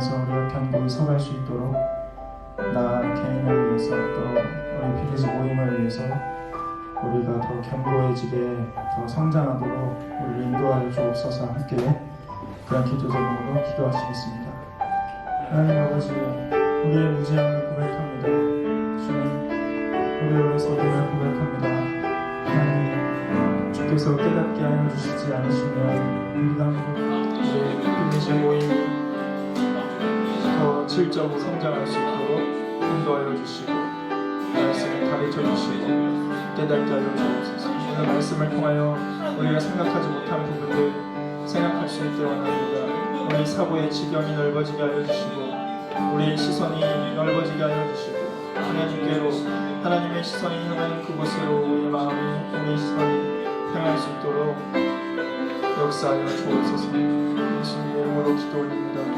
통해서 우리가 견고히 서갈 수 있도록 나 개인을 위해서 또 우리 비리즈 모임을 위해서 우리가 더 견고해지게 더 성장하도록 우리를 인도하여 주옵소서 함께 그런 기도 제목으로 기도하시겠습니다. 하나님 아버지 우리의 무지함을 고백합니다. 주님 우리의 어리석음을 고백합니다. 하나님 주께서 깨닫게 하여 주시지 않으시면 우리가 우리 비리즈 모임 더 질적으로 성장할 수 있도록 인도하여 주시고 말씀을 가르쳐 주시고 깨닫게 하여 주옵소서. 오늘 말씀을 통하여 우리가 생각하지 못한 부분들 생각할 수 있게 원합니다. 우리 사고의 지경이 넓어지게 하여 주시고 우리의 시선이 넓어지게 하여 주시고 하나님께로 하나님의 시선이 향하는 그곳으로 우리의 마음이 우리의 시선이 향할 수 있도록 역사하여 주옵소서. 예수님의 이름으로 기도 올립니다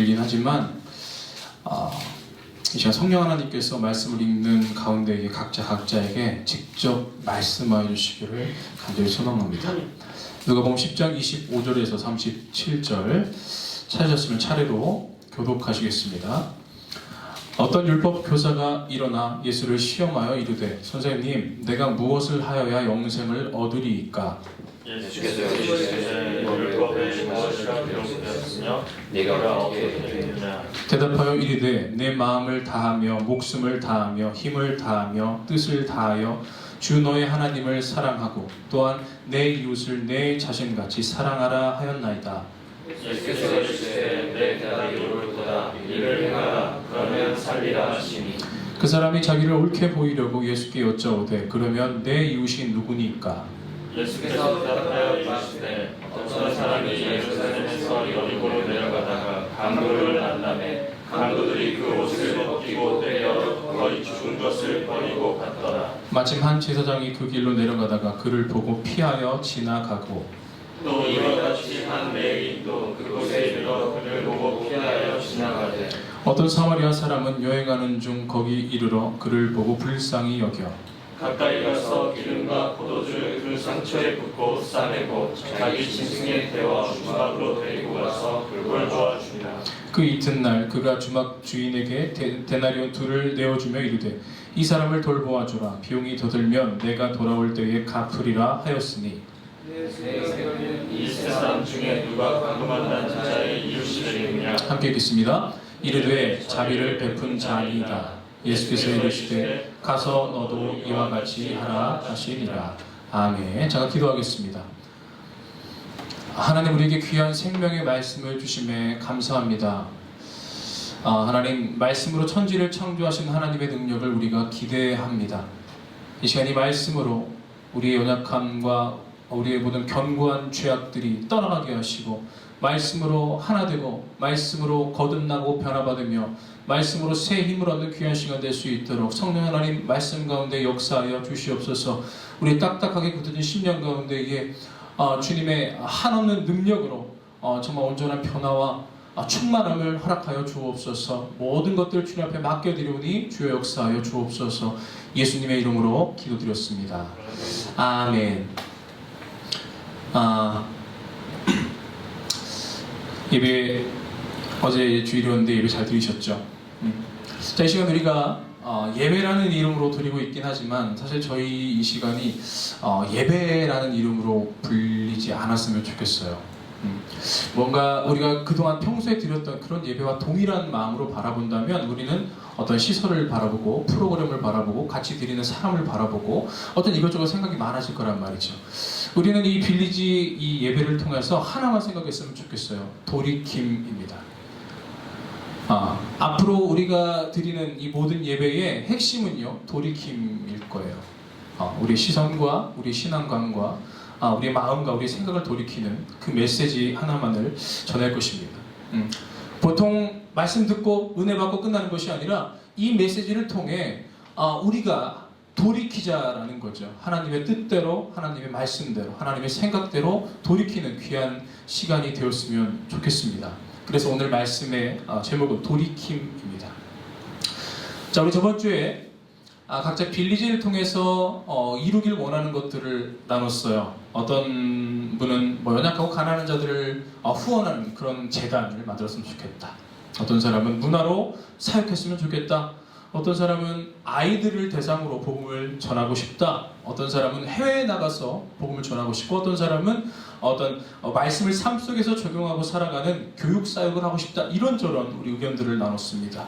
길긴 하지만 아, 이 시간 성령 하나님께서 말씀을 읽는 가운데 각자 각자에게 직접 말씀하여 주시기를 간절히 소망합니다. 누가복음 10장 25절에서 37절 찾으셨으면 차례로 교독하시겠습니다. 어떤 율법 교사가 일어나 예수를 시험하여 이르되 선생님 내가 무엇을 하여야 영생을 얻으리이까? 예수께서 이르시되 율법에 무엇이라 기록되었으며 네가 어떻게 되느냐? 대답하여 이르되 내 마음을 다하며 목숨을 다하며 힘을 다하며 뜻을 다하여 주 너의 하나님을 사랑하고 또한 내 이웃을 내 자신같이 사랑하라 하였나이다. 예수께서 이르시되 내 대답이 옳도다. 이를 행하라 살리라 하시니 그 사람이 자기를 옳게 보이려고 예수께 여짜오되 그러면 내 이웃이 누구니까? 예수께서 대답하여 이르시되 어떤 사람이 예루살렘에서 여리고로 내려가다가 강도를 만남에 강도들이 그 옷을 벗기고 때려 거의 죽은 것을 버리고 갔더라. 마침 한 제사장이 그 길로 내려가다가 그를 보고 피하여 지나가고 또 이와 같이 한 레위인도 그곳에 이르러 그를 보고 피하여 지나가되 어떤 사마리아 사람은 여행하는 중 거기 이르러 그를 보고 불쌍히 여겨 가까이 가서 기름과 포도주를 그 상처에 붓고 싸매고 자기 짐승에 태워 주막으로 데리고 가서 그걸 도와주니라. 그 이튿날 그가 주막 주인에게 데, 데나리온 둘을 내어주며 이르되 이 사람을 돌보아 주라 비용이 더 들면 내가 돌아올 때에 갚으리라 하였으니 이세 사람 중에 누가 강도만난 자의 이웃이 되느냐? 함께 읽겠습니다 이르되 자비를 베푼 자니이다. 예수께서 이르시되 가서 너도 이와 같이 하라 하시니라. 아멘. 제가 기도하겠습니다. 하나님 우리에게 귀한 생명의 말씀을 주심에 감사합니다. 아, 하나님 말씀으로 천지를 창조하신 하나님의 능력을 우리가 기대합니다. 이 시간 이 말씀으로 우리의 연약함과 우리의 모든 견고한 죄악들이 떠나가게 하시고 말씀으로 하나 되고 말씀으로 거듭나고 변화받으며 말씀으로 새 힘을 얻는 귀한 시간 될 수 있도록 성령 하나님 말씀 가운데 역사하여 주시옵소서. 우리 딱딱하게 굳어진 심령 가운데에 어, 주님의 한없는 능력으로 어, 정말 온전한 변화와 아, 충만함을 허락하여 주옵소서. 모든 것들 주님 앞에 맡겨드리오니 주여 역사하여 주옵소서. 예수님의 이름으로 기도드렸습니다. 아멘. 아, 예배 어제 주일이었는데 예배 잘 들으셨죠? 음. 자, 이 시간 우리가 어, 예배라는 이름으로 드리고 있긴 하지만 사실 저희 이 시간이 어, 예배라는 이름으로 불리지 않았으면 좋겠어요. 음. 뭔가 우리가 그동안 평소에 드렸던 그런 예배와 동일한 마음으로 바라본다면 우리는 어떤 시설을 바라보고 프로그램을 바라보고 같이 드리는 사람을 바라보고 어떤 이것저것 생각이 많아질 거란 말이죠. 우리는 이 빌리지 이 예배를 통해서 하나만 생각했으면 좋겠어요. 돌이킴입니다. 아, 앞으로 우리가 드리는 이 모든 예배의 핵심은요 돌이킴일 거예요. 아, 우리 시선과 우리 신앙관과 아, 우리 마음과 우리 생각을 돌이키는 그 메시지 하나만을 전할 것입니다. 음. 보통 말씀 듣고 은혜 받고 끝나는 것이 아니라 이 메시지를 통해 아, 우리가 돌이키자라는 거죠. 하나님의 뜻대로, 하나님의 말씀대로, 하나님의 생각대로 돌이키는 귀한 시간이 되었으면 좋겠습니다. 그래서 오늘 말씀의 아, 제목은 돌이킴입니다. 자, 우리 저번 주에 아, 각자 빌리지를 통해서 어, 이루길 원하는 것들을 나눴어요. 어떤 분은 뭐 연약하고 가난한 자들을 어, 후원하는 그런 재단을 만들었으면 좋겠다. 어떤 사람은 문화로 사역했으면 좋겠다. 어떤 사람은 아이들을 대상으로 복음을 전하고 싶다. 어떤 사람은 해외에 나가서 복음을 전하고 싶고 어떤 사람은 어떤 어, 말씀을 삶 속에서 적용하고 살아가는 교육 사역을 하고 싶다. 이런저런 우리 의견들을 나눴습니다.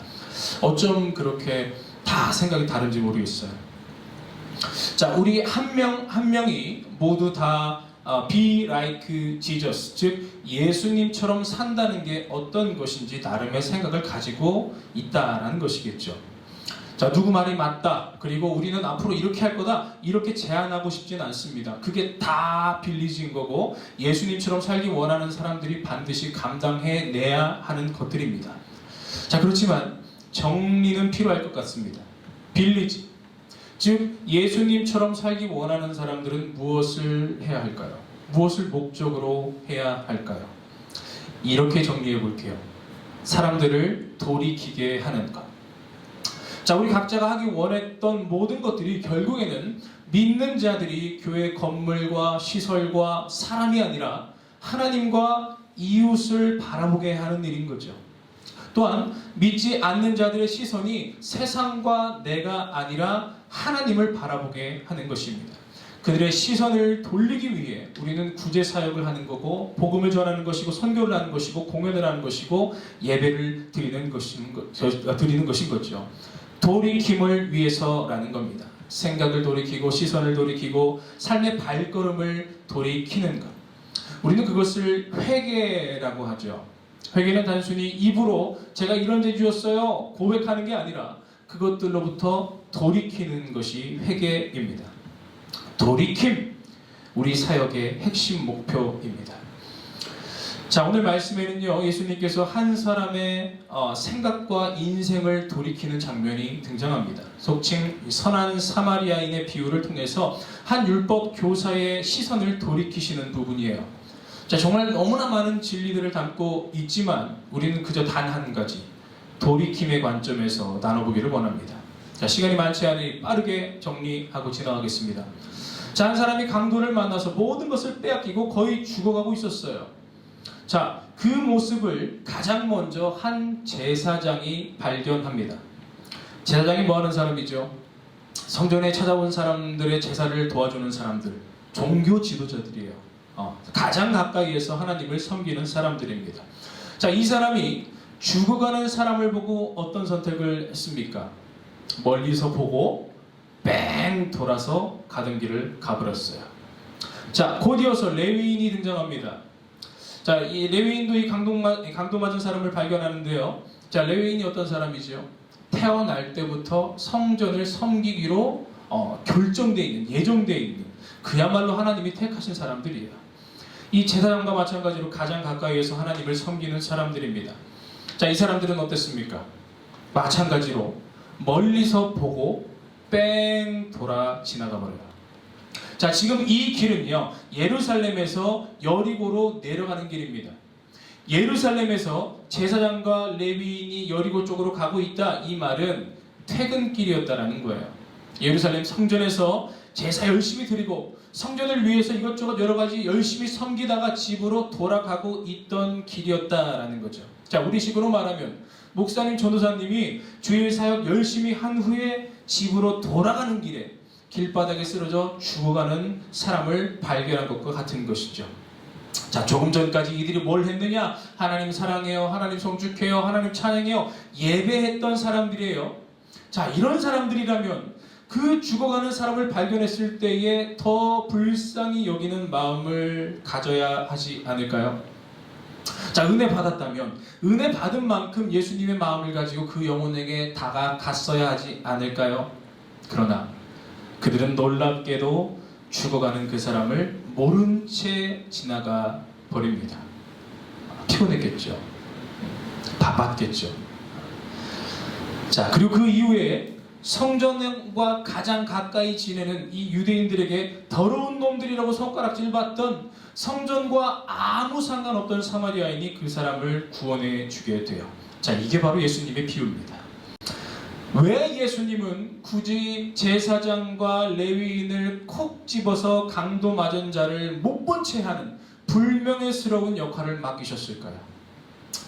어쩜 그렇게 다 생각이 다른지 모르겠어요. 자, 우리 한 명 한 명이 모두 다 어, be like Jesus, 즉 예수님처럼 산다는 게 어떤 것인지 나름의 생각을 가지고 있다라는 것이겠죠. 자, 누구 말이 맞다. 그리고 우리는 앞으로 이렇게 할 거다. 이렇게 제안하고 싶진 않습니다. 그게 다 빌리진 거고 예수님처럼 살기 원하는 사람들이 반드시 감당해 내야 하는 것들입니다. 자, 그렇지만 정리는 필요할 것 같습니다. 빌리지. 즉, 예수님처럼 살기 원하는 사람들은 무엇을 해야 할까요? 무엇을 목적으로 해야 할까요? 이렇게 정리해 볼게요. 사람들을 돌이키게 하는 것. 자, 우리 각자가 하기 원했던 모든 것들이 결국에는 믿는 자들이 교회 건물과 시설과 사람이 아니라 하나님과 이웃을 바라보게 하는 일인 거죠. 또한 믿지 않는 자들의 시선이 세상과 내가 아니라 하나님을 바라보게 하는 것입니다. 그들의 시선을 돌리기 위해 우리는 구제 사역을 하는 거고 복음을 전하는 것이고 선교를 하는 것이고 공연을 하는 것이고 예배를 드리는 것인 거, 드리는 것인 거죠. 돌이킴을 위해서라는 겁니다. 생각을 돌이키고 시선을 돌이키고 삶의 발걸음을 돌이키는 것. 우리는 그것을 회개라고 하죠. 회개는 단순히 입으로 제가 이런 죄 지었어요 고백하는 게 아니라 그것들로부터 돌이키는 것이 회개입니다. 돌이킴 우리 사역의 핵심 목표입니다. 자 오늘 말씀에는요 예수님께서 한 사람의 어, 생각과 인생을 돌이키는 장면이 등장합니다. 속칭 선한 사마리아인의 비유를 통해서 한 율법 교사의 시선을 돌이키시는 부분이에요. 자 정말 너무나 많은 진리들을 담고 있지만 우리는 그저 단 한 가지 돌이킴의 관점에서 나눠보기를 원합니다. 자 시간이 많지 않으니 빠르게 정리하고 지나가겠습니다. 자 한 사람이 강도를 만나서 모든 것을 빼앗기고 거의 죽어가고 있었어요. 자, 그 모습을 가장 먼저 한 제사장이 발견합니다. 제사장이 뭐 하는 사람이죠? 성전에 찾아온 사람들의 제사를 도와주는 사람들, 종교 지도자들이에요. 어, 가장 가까이에서 하나님을 섬기는 사람들입니다. 자, 이 사람이 죽어가는 사람을 보고 어떤 선택을 했습니까? 멀리서 보고 뺑 돌아서 가던 길을 가버렸어요. 자, 곧 이어서 레위인이 등장합니다. 자, 이 레위인도 이 강도, 맞은 사람을 발견하는데요. 자, 레위인이 어떤 사람이죠? 태어날 때부터 성전을 섬기기로 어, 결정되어 있는, 예정되어 있는, 그야말로 하나님이 택하신 사람들이에요. 이 제사장과 마찬가지로 가장 가까이에서 하나님을 섬기는 사람들입니다. 자, 이 사람들은 어땠습니까? 마찬가지로 멀리서 보고 뺑 돌아 지나가 버려요. 자, 지금 이 길은요, 예루살렘에서 여리고로 내려가는 길입니다. 예루살렘에서 제사장과 레위인이 여리고 쪽으로 가고 있다. 이 말은 퇴근길이었다라는 거예요. 예루살렘 성전에서 제사 열심히 드리고 성전을 위해서 이것저것 여러 가지 열심히 섬기다가 집으로 돌아가고 있던 길이었다라는 거죠. 자, 우리 식으로 말하면 목사님, 전도사님이 주일 사역 열심히 한 후에 집으로 돌아가는 길에 길바닥에 쓰러져 죽어가는 사람을 발견한 것과 같은 것이죠. 자, 조금 전까지 이들이 뭘 했느냐? 하나님 사랑해요. 하나님 성축해요. 하나님 찬양해요. 예배했던 사람들이에요. 자, 이런 사람들이라면 그 죽어가는 사람을 발견했을 때에 더 불쌍히 여기는 마음을 가져야 하지 않을까요? 자, 은혜 받았다면 은혜 받은 만큼 예수님의 마음을 가지고 그 영혼에게 다가갔어야 하지 않을까요? 그러나 그들은 놀랍게도 죽어가는 그 사람을 모른 채 지나가 버립니다. 피곤했겠죠. 바빴겠죠. 자, 그리고 그 이후에 성전과 가장 가까이 지내는 이 유대인들에게 더러운 놈들이라고 손가락질 받던 성전과 아무 상관없던 사마리아인이 그 사람을 구원해 주게 돼요. 자, 이게 바로 예수님의 비유입니다. 왜 예수님은 굳이 제사장과 레위인을 콕 집어서 강도 맞은 자를 못 본 채 하는 불명예스러운 역할을 맡기셨을까요?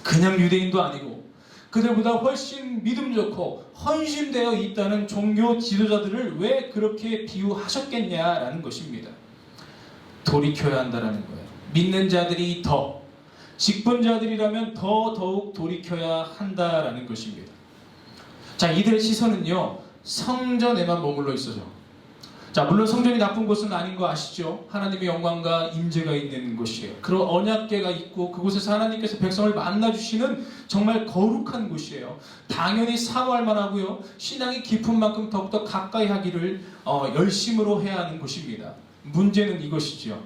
그냥 유대인도 아니고 그들보다 훨씬 믿음 좋고 헌신되어 있다는 종교 지도자들을 왜 그렇게 비유하셨겠냐라는 것입니다. 돌이켜야 한다라는 거예요. 믿는 자들이 더, 직분자들이라면 더 더욱 돌이켜야 한다라는 것입니다. 자, 이들의 시선은요, 성전에만 머물러 있어요. 자, 물론 성전이 나쁜 곳은 아닌 거 아시죠? 하나님의 영광과 임재가 있는 곳이에요. 그런 언약계가 있고 그곳에서 하나님께서 백성을 만나 주시는 정말 거룩한 곳이에요. 당연히 사모할 만하고요. 신앙이 깊은 만큼 더욱더 가까이 하기를 어, 열심으로 해야 하는 곳입니다. 문제는 이것이죠.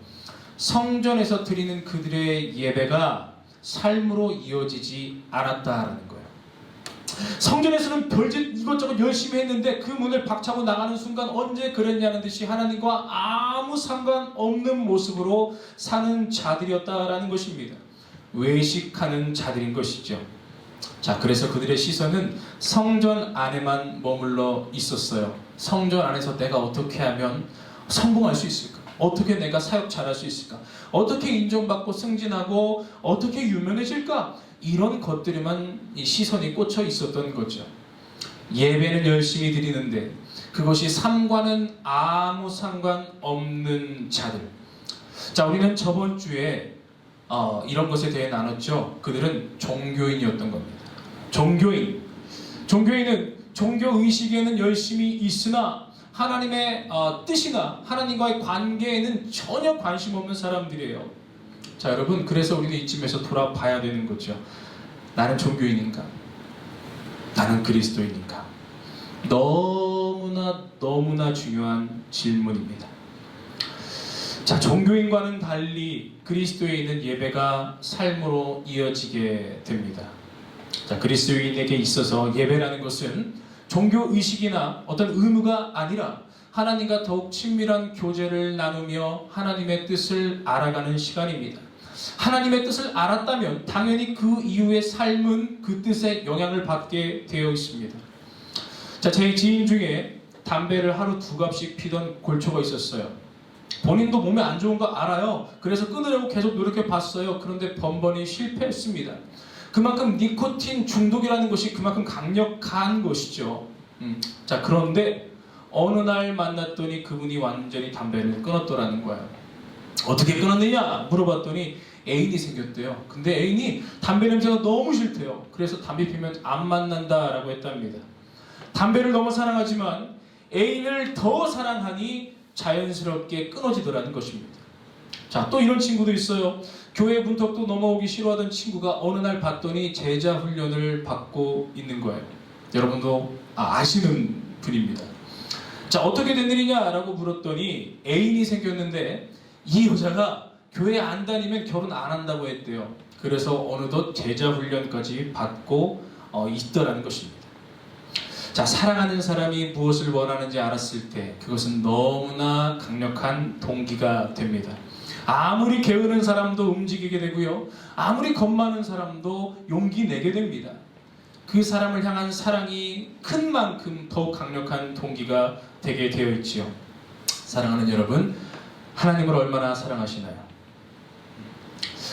성전에서 드리는 그들의 예배가 삶으로 이어지지 않았다라는 거예요. 성전에서는 별짓 이것저것 열심히 했는데 그 문을 박차고 나가는 순간 언제 그랬냐는 듯이 하나님과 아무 상관없는 모습으로 사는 자들이었다라는 것입니다. 외식하는 자들인 것이죠. 자, 그래서 그들의 시선은 성전 안에만 머물러 있었어요. 성전 안에서 내가 어떻게 하면 성공할 수 있을까? 어떻게 내가 사역 잘할 수 있을까? 어떻게 인정받고 승진하고 어떻게 유명해질까? 이런 것들에만 이 시선이 꽂혀 있었던 거죠. 예배는 열심히 드리는데 그것이 삶과는 아무 상관 없는 자들. 자, 우리는 저번 주에 어, 이런 것에 대해 나눴죠. 그들은 종교인이었던 겁니다. 종교인. 종교인은 종교 의식에는 열심히 있으나 하나님의 어, 뜻이나 하나님과의 관계에는 전혀 관심 없는 사람들이에요. 자, 여러분, 그래서 우리는 이쯤에서 돌아봐야 되는 거죠. 나는 종교인인가? 나는 그리스도인인가? 너무나 너무나 중요한 질문입니다. 자, 종교인과는 달리 그리스도에 있는 예배가 삶으로 이어지게 됩니다. 자, 그리스도인에게 있어서 예배라는 것은 종교 의식이나 어떤 의무가 아니라 하나님과 더욱 친밀한 교제를 나누며 하나님의 뜻을 알아가는 시간입니다. 하나님의 뜻을 알았다면 당연히 그 이후의 삶은 그 뜻에 영향을 받게 되어 있습니다. 자, 제 지인 중에 담배를 하루 두 갑씩 피던 골초가 있었어요. 본인도 몸에 안 좋은 거 알아요. 그래서 끊으려고 계속 노력해 봤어요. 그런데 번번이 실패했습니다. 그만큼 니코틴 중독이라는 것이 그만큼 강력한 것이죠. 음, 자, 그런데 어느 날 만났더니 그분이 완전히 담배를 끊었더라는 거예요. 어떻게 끊었느냐 물어봤더니 애인이 생겼대요. 근데 애인이 담배 냄새가 너무 싫대요. 그래서 담배 피면 안 만난다라고 했답니다. 담배를 너무 사랑하지만 애인을 더 사랑하니 자연스럽게 끊어지더라는 것입니다. 자, 또 이런 친구도 있어요. 교회 문턱도 넘어오기 싫어하던 친구가 어느 날 봤더니 제자 훈련을 받고 있는 거예요. 여러분도 아, 아시는 분입니다. 자, 어떻게 된 일이냐라고 물었더니 애인이 생겼는데 이 여자가 교회 안 다니면 결혼 안 한다고 했대요. 그래서 어느덧 제자 훈련까지 받고 어, 있더라는 것입니다. 자, 사랑하는 사람이 무엇을 원하는지 알았을 때 그것은 너무나 강력한 동기가 됩니다. 아무리 게으른 사람도 움직이게 되고요. 아무리 겁 많은 사람도 용기 내게 됩니다. 그 사람을 향한 사랑이 큰 만큼 더욱 강력한 동기가 되게 되어 있지요. 사랑하는 여러분, 하나님을 얼마나 사랑하시나요?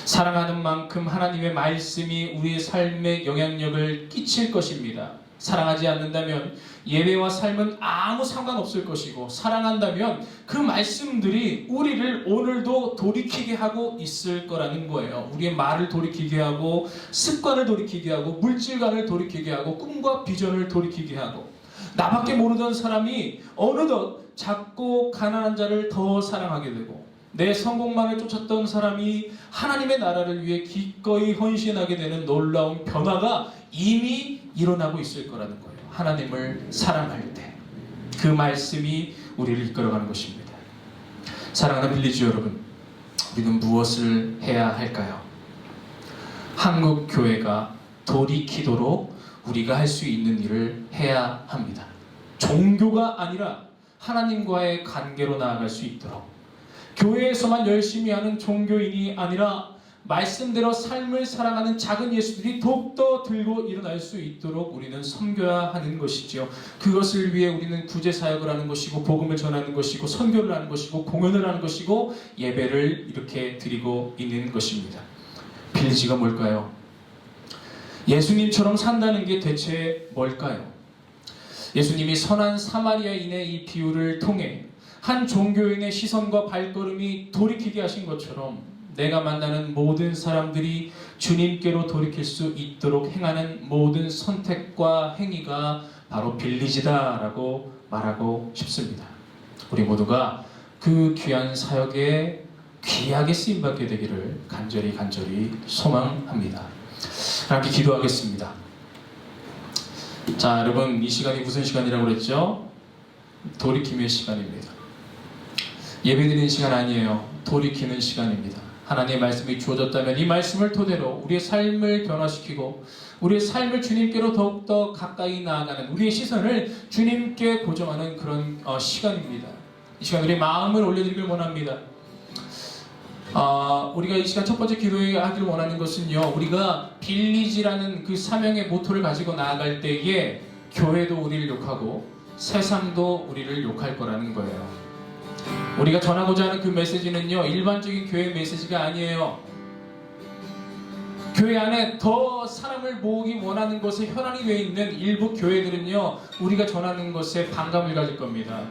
사랑하는 만큼 하나님의 말씀이 우리의 삶에 영향력을 끼칠 것입니다. 사랑하지 않는다면 예배와 삶은 아무 상관없을 것이고 사랑한다면 그 말씀들이 우리를 오늘도 돌이키게 하고 있을 거라는 거예요. 우리의 말을 돌이키게 하고 습관을 돌이키게 하고 물질관을 돌이키게 하고 꿈과 비전을 돌이키게 하고 나밖에 모르던 사람이 어느덧 작고 가난한 자를 더 사랑하게 되고 내 성공만을 쫓았던 사람이 하나님의 나라를 위해 기꺼이 헌신하게 되는 놀라운 변화가 이미 일어나고 있을 거라는 거예요. 하나님을 사랑할 때. 그 말씀이 우리를 이끌어가는 것입니다. 사랑하는 빌리지 여러분, 우리는 무엇을 해야 할까요? 한국 교회가 돌이키도록 우리가 할 수 있는 일을 해야 합니다. 종교가 아니라 하나님과의 관계로 나아갈 수 있도록 교회에서만 열심히 하는 종교인이 아니라 말씀대로 삶을 살아가는 작은 예수들이 더욱더 들고 일어날 수 있도록 우리는 섬겨야 하는 것이지요. 그것을 위해 우리는 구제 사역을 하는 것이고 복음을 전하는 것이고 선교를 하는 것이고 공연을 하는 것이고 예배를 이렇게 드리고 있는 것입니다. 빌리지가 뭘까요? 예수님처럼 산다는 게 대체 뭘까요? 예수님이 선한 사마리아인의 이 비유를 통해 한 종교인의 시선과 발걸음이 돌이키게 하신 것처럼 내가 만나는 모든 사람들이 주님께로 돌이킬 수 있도록 행하는 모든 선택과 행위가 바로 빌리지다라고 말하고 싶습니다. 우리 모두가 그 귀한 사역에 귀하게 쓰임 받게 되기를 간절히 간절히 소망합니다. 함께 기도하겠습니다. 자, 여러분 이 시간이 무슨 시간이라고 그랬죠? 돌이킴의 시간입니다. 예배드리는 시간 아니에요. 돌이키는 시간입니다. 하나님의 말씀이 주어졌다면 이 말씀을 토대로 우리의 삶을 변화시키고 우리의 삶을 주님께로 더욱더 가까이 나아가는 우리의 시선을 주님께 고정하는 그런 어, 시간입니다. 이 시간 우리의 마음을 올려드리길 원합니다. 아, 우리가 이 시간 첫 번째 기도에 하기를 원하는 것은요, 우리가 빌리지라는 그 사명의 모토를 가지고 나아갈 때에 교회도 우리를 욕하고 세상도 우리를 욕할 거라는 거예요. 우리가 전하고자 하는 그 메시지는요, 일반적인 교회 메시지가 아니에요. 교회 안에 더 사람을 모으기 원하는 것에 혈안이 되어 있는 일부 교회들은요, 우리가 전하는 것에 반감을 가질 겁니다.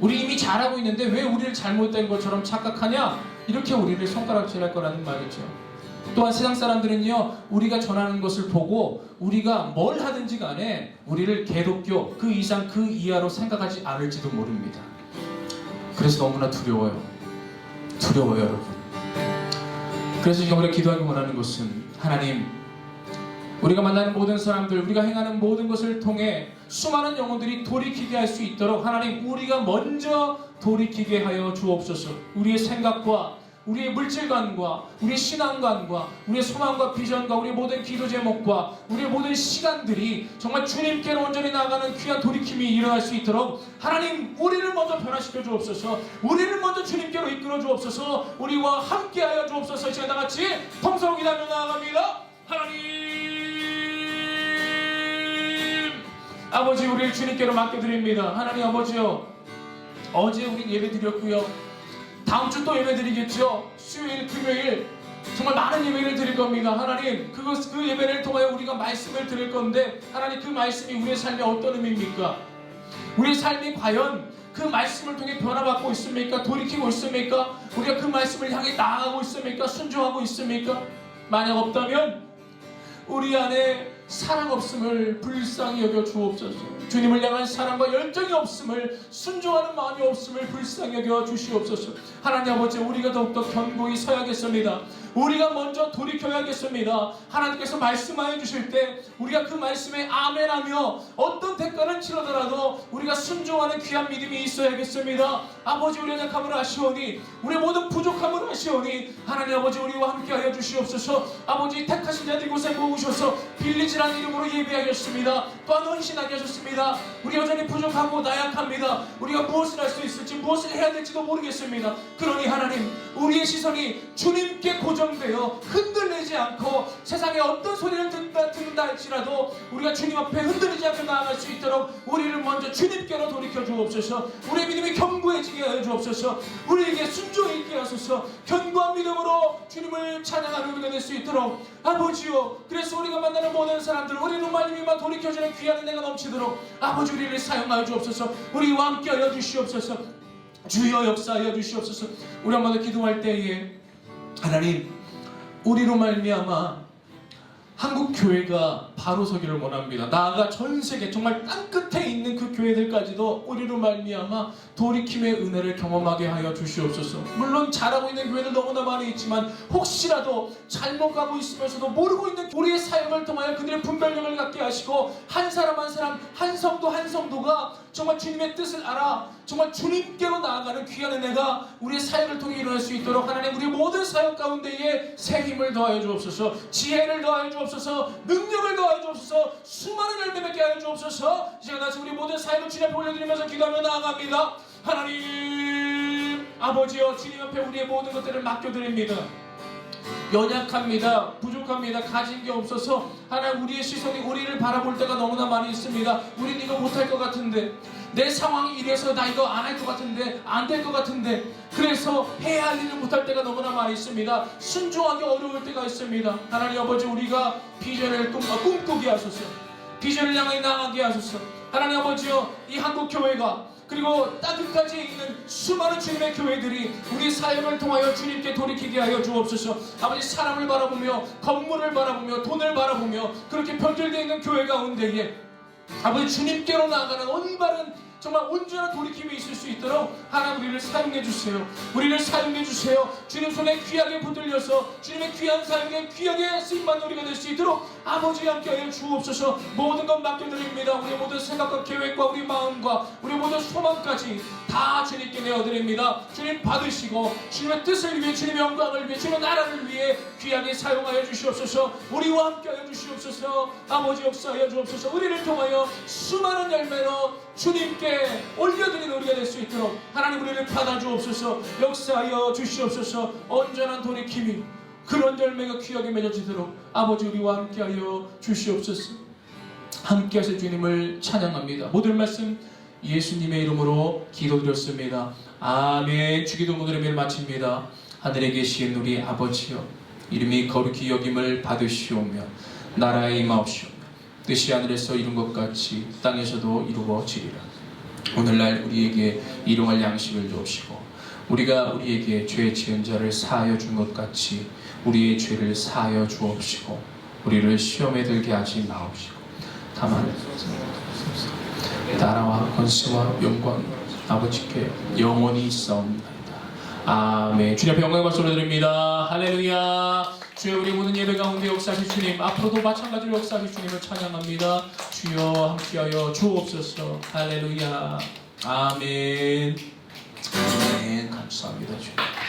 우리 이미 잘하고 있는데 왜 우리를 잘못된 것처럼 착각하냐? 이렇게 우리를 손가락질할 거라는 말이죠. 또한 세상 사람들은요, 우리가 전하는 것을 보고 우리가 뭘 하든지 간에 우리를 개독교 그 이상 그 이하로 생각하지 않을지도 모릅니다. 그래서 너무나 두려워요. 두려워요, 여러분. 그래서 지금 우리가 기도하기 원하는 것은 하나님, 우리가 만나는 모든 사람들, 우리가 행하는 모든 것을 통해 수많은 영혼들이 돌이키게 할 수 있도록 하나님 우리가 먼저 돌이키게 하여 주옵소서. 우리의 생각과 우리의 물질관과 우리의 신앙관과 우리의 소망과 비전과 우리의 모든 기도 제목과 우리의 모든 시간들이 정말 주님께로 온전히 나아가는 귀한 돌이킴이 일어날 수 있도록 하나님 우리를 먼저 변화시켜 주옵소서. 우리를 먼저 주님께로 이끌어 주옵소서. 우리와 함께하여 주옵소서. 이 시간 다 같이 통성을 기도하며 나아갑니다. 하나님! 아버지 우리를 주님께로 맡겨드립니다. 하나님 아버지요 어제 우리 예배 드렸고요 다음 주 또 예배 드리겠죠. 수요일, 금요일 정말 많은 예배를 드릴 겁니다. 하나님, 그것 그 예배를 통하여 우리가 말씀을 드릴 건데 하나님 그 말씀이 우리의 삶에 어떤 의미입니까? 우리의 삶이 과연 그 말씀을 통해 변화받고 있습니까? 돌이키고 있습니까? 우리가 그 말씀을 향해 나아가고 있습니까? 순종하고 있습니까? 만약 없다면 우리 안에 사랑 없음을 불쌍히 여겨 주옵소서. 주님을 향한 사랑과 열정이 없음을 순종하는 마음이 없음을 불쌍히 여겨 주시옵소서. 하나님 아버지 우리가 더욱더 견고히 서야겠습니다. 우리가 먼저 돌이켜야겠습니다. 하나님께서 말씀하여 주실 때 우리가 그 말씀에 아멘하며 어떤 대가를 치르더라도 우리가 순종하는 귀한 믿음이 있어야겠습니다. 아버지 우리의 약함을 아시오니 우리의 모든 부족함을 아시오니 하나님 아버지 우리와 함께하여 주시옵소서. 아버지 택하신 자들 곳에 모으셔서 빌리지라는 이름으로 예배하겠습니다. 또한 헌신하게 하셨습니다. 우리 여전히 부족하고 나약합니다. 우리가 무엇을 할 수 있을지 무엇을 해야 될지도 모르겠습니다. 그러니 하나님 우리의 시선이 주님께 고정 되어 흔들리지 않고 세상에 어떤 소리를 듣다, 듣는다 할지라도 우리가 주님 앞에 흔들리지 않고 나아갈 수 있도록 우리를 먼저 주님께로 돌이켜 주옵소서. 우리의 믿음이 견고해지게 하여 주옵소서. 우리에게 순종이 있게 하소서. 견고한 믿음으로 주님을 찬양하는 우리가 될 수 있도록. 아버지요 그래서 우리가 만나는 모든 사람들 우리는 말미암아 돌이켜주는 귀한 은혜가 넘치도록 아버지 우리를 사용하여 주옵소서. 우리와 함께 하여 주시옵소서. 주여 역사하여 주시옵소서. 우리 한번 더 기도할 때에 하나님 우리로 말미암아 한국 교회가 바로 서기를 원합니다. 나아가 전 세계 정말 땅 끝에 있는 그 교회들까지도 우리로 말미암아 돌이킴의 은혜를 경험하게 하여 주시옵소서. 물론 잘하고 있는 교회들 너무나 많이 있지만 혹시라도 잘못 가고 있으면서도 모르고 있는 우리의 사역을 통하여 그들의 분별력을 갖게 하시고 한 사람 한 사람 한 성도 한 성도가 정말 주님의 뜻을 알아 정말 주님께로 나아가는 귀한 은혜가 우리의 사역을 통해 일어날 수 있도록 하나님 우리 모든 사역 가운데에 새 힘을 더하여 주옵소서 지혜를 더하여 주옵소서 능력을 더하여 주옵소서 수많은 열매 맺게 하여 주옵소서. 이 시간 다시 우리 모든 사역을 주님 앞에 올려드리면서 기도하며 나아갑니다. 하나님 아버지여 주님 앞에 우리의 모든 것들을 맡겨드립니다 연약합니다. 부족합니다. 가진 게 없어서 하나님 우리의 시선이 우리를 바라볼 때가 너무나 많이 있습니다. 우린 이거 못할 것 같은데 내 상황이 이래서 나 이거 안 할 것 같은데 안 될 것 같은데 그래서 해야 할 일을 못할 때가 너무나 많이 있습니다. 순종하기 어려울 때가 있습니다. 하나님 아버지 우리가 비전을 꿈, 어, 꿈꾸게 하소서. 비전을 향해 나가게 하소서. 하나님 아버지여 이 한국 교회가 그리고 땅끝까지 있는 수많은 주님의 교회들이 우리 사역을 통하여 주님께 돌이키게 하여 주옵소서. 아버지 사람을 바라보며 건물을 바라보며 돈을 바라보며 그렇게 변절되어 있는 교회 가운데에 아버지 주님께로 나아가는 올바른 정말 온전한 돌이킴이 우리를 사용해 주세요. 우리를 사용해 주세요. 주님 손에 귀하게 붙들려서 주님의 귀한 사역에 귀하게 쓰임받는 우리가 될 수 있도록 아버지와 함께 하여 주옵소서 모든 것 맡겨드립니다. 우리 모든 생각과 계획과 우리 마음과 우리 모든 소망까지 다 주님께 내어드립니다. 주님 받으시고 주님의 뜻을 위해 주님의 영광을 위해 주님의 나라를 위해 귀하게 사용하여 주시옵소서 우리와 함께 하여 주시옵소서 아버지 역사하여 주옵소서 우리를 통하여 수많은 열매로 주님께 올려드리는 우리가 될 수 있도록 하나님 우리를 받아주옵소서 역사하여 주시옵소서 온전한 돌이킴이 그런 열매가 귀하게 맺어지도록 아버지 우리와 함께하여 주시옵소서. 함께 하실 주님을 찬양합니다. 모든 말씀 예수님의 이름으로 기도드렸습니다. 아멘. 주기도 드리며 마칩니다. 하늘에 계신 우리 아버지여 이름이 거룩히 여김을 받으시오며 나라에 임하옵시오며 뜻이 하늘에서 이룬 것 같이 땅에서도 이루어지리라. 오늘날 우리에게 일용할 양식을 주옵시고 우리가 우리에게 죄 지은 자를 사하여 준 것 같이 우리의 죄를 사하여 주옵시고 우리를 시험에 들게 하지 마옵시고 다만 나라와 권세와 영광 아버지께 영원히 있사옵나이다. 아멘. 주님 앞에 영광의 박수 올려드립니다. 할렐루야. 주여 우리 모든 예배 가운데 역사하실 주님 앞으로도 마찬가지로 역사하실 주님을 찬양합니다. 주여 함께하여 주옵소서. 할렐루야. 아멘. 아멘. 감사합니다 주님.